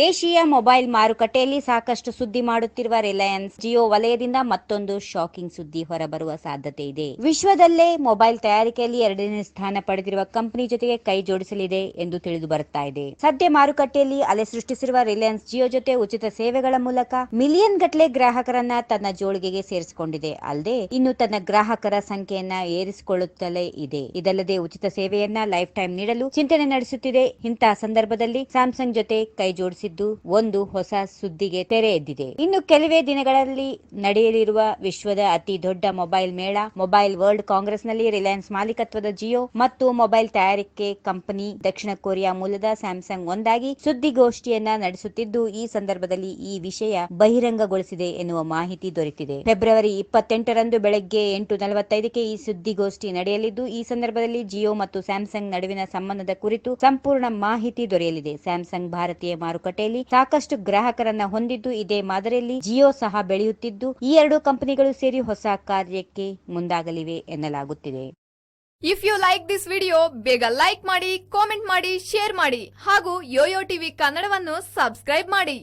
ದೇಶೀಯ ಮೊಬೈಲ್ ಮಾರುಕಟ್ಟೆಯಲ್ಲಿ ಸಾಕಷ್ಟು ಸುದ್ದಿ ಮಾಡುತ್ತಿರುವ ರಿಲಯನ್ಸ್ ಜಿಯೋ ವಲಯದಿಂದ ಮತ್ತೊಂದು ಶಾಕಿಂಗ್ ಸುದ್ದಿ ಹೊರಬರುವ ಸಾಧ್ಯತೆ ಇದೆ. ವಿಶ್ವದಲ್ಲೇ ಮೊಬೈಲ್ ತಯಾರಿಕೆಯಲ್ಲಿ ಎರಡನೇ ಸ್ಥಾನ ಪಡೆದಿರುವ ಕಂಪನಿ ಜೊತೆಗೆ ಕೈ ಜೋಡಿಸಲಿದೆ ಎಂದು ತಿಳಿದು ಬರುತ್ತಾ ಇದೆ. ಸದ್ಯ ಮಾರುಕಟ್ಟೆಯಲ್ಲಿ ಅಲೆ ಸೃಷ್ಟಿಸಿರುವ ರಿಲಯನ್ಸ್ ಜಿಯೋ ಜೊತೆ ಉಚಿತ ಸೇವೆಗಳ ಮೂಲಕ ಮಿಲಿಯನ್ ಗಟ್ಟಲೆ ಗ್ರಾಹಕರನ್ನ ತನ್ನ ಜೋಳಿಗೆಗೆ ಸೇರಿಸಿಕೊಂಡಿದೆ. ಅಲ್ಲದೆ, ಇನ್ನು ತನ್ನ ಗ್ರಾಹಕರ ಸಂಖ್ಯೆಯನ್ನ ಏರಿಸಿಕೊಳ್ಳುತ್ತಲೇ ಇದೆ. ಇದಲ್ಲದೆ ಉಚಿತ ಸೇವೆಯನ್ನ ಲೈಫ್ ಟೈಮ್ ನೀಡಲು ಚಿಂತನೆ ನಡೆಸುತ್ತಿದೆ. ಇಂತಹ ಸಂದರ್ಭದಲ್ಲಿ ಸ್ಯಾಮ್ಸಂಗ್ ಜೊತೆ ಕೈ ಒಂದು ಹೊಸ ಸುದ್ದಿಗೆ ತೆರೆ ಎದ್ದಿದೆ. ಇನ್ನು ಕೆಲವೇ ದಿನಗಳಲ್ಲಿ ನಡೆಯಲಿರುವ ವಿಶ್ವದ ಅತಿ ದೊಡ್ಡ ಮೊಬೈಲ್ ಮೇಳ, ಮೊಬೈಲ್ ವರ್ಲ್ಡ್ ಕಾಂಗ್ರೆಸ್ನಲ್ಲಿ ರಿಲಯನ್ಸ್ ಮಾಲೀಕತ್ವದ ಜಿಯೋ ಮತ್ತು ಮೊಬೈಲ್ ತಯಾರಿಕೆ ಕಂಪನಿ ದಕ್ಷಿಣ ಕೊರಿಯಾ ಮೂಲದ ಸ್ಯಾಮ್ಸಂಗ್ ಒಂದಾಗಿ ಸುದ್ದಿಗೋಷ್ಠಿಯನ್ನ ನಡೆಸುತ್ತಿದ್ದು, ಈ ಸಂದರ್ಭದಲ್ಲಿ ಈ ವಿಷಯ ಬಹಿರಂಗಗೊಳಿಸಿದೆ ಎನ್ನುವ ಮಾಹಿತಿ ದೊರೆತಿದೆ. ಫೆಬ್ರವರಿ ಇಪ್ಪತ್ತೆಂಟರಂದು ಬೆಳಗ್ಗೆ ಎಂಟು ನಲವತ್ತೈದಕ್ಕೆ ಈ ಸುದ್ದಿಗೋಷ್ಠಿ ನಡೆಯಲಿದ್ದು, ಈ ಸಂದರ್ಭದಲ್ಲಿ ಜಿಯೋ ಮತ್ತು ಸ್ಯಾಮ್ಸಂಗ್ ನಡುವಿನ ಸಂಬಂಧದ ಕುರಿತು ಸಂಪೂರ್ಣ ಮಾಹಿತಿ ದೊರೆಯಲಿದೆ. ಸ್ಯಾಮ್ಸಂಗ್ ಭಾರತೀಯ ಮಾರುಕಟ್ಟೆಯಲ್ಲಿ ಸಾಕಷ್ಟು ಗ್ರಾಹಕರನ್ನ ಹೊಂದಿದ್ದು ಇದೇ ಮಾದರಿಯಲ್ಲಿ ಜಿಯೋ ಸಹ ಬೆಳೆಯುತ್ತಿದ್ದು, ಈ ಎರಡು ಕಂಪನಿಗಳು ಸೇರಿ ಹೊಸ ಕಾರ್ಯಕ್ಕೆ ಮುಂದಾಗಲಿವೆ ಎನ್ನಲಾಗುತ್ತಿದೆ. If you like this video ಬೇಗ ಲೈಕ್ ಮಾಡಿ ಕಾಮೆಂಟ್ ಮಾಡಿ ಶೇರ್ ಮಾಡಿ ಹಾಗೂ ಯೋಯೋ ಟಿವಿ ಕನ್ನಡವನ್ನು ಸಬ್ಸ್ಕ್ರೈಬ್ ಮಾಡಿ.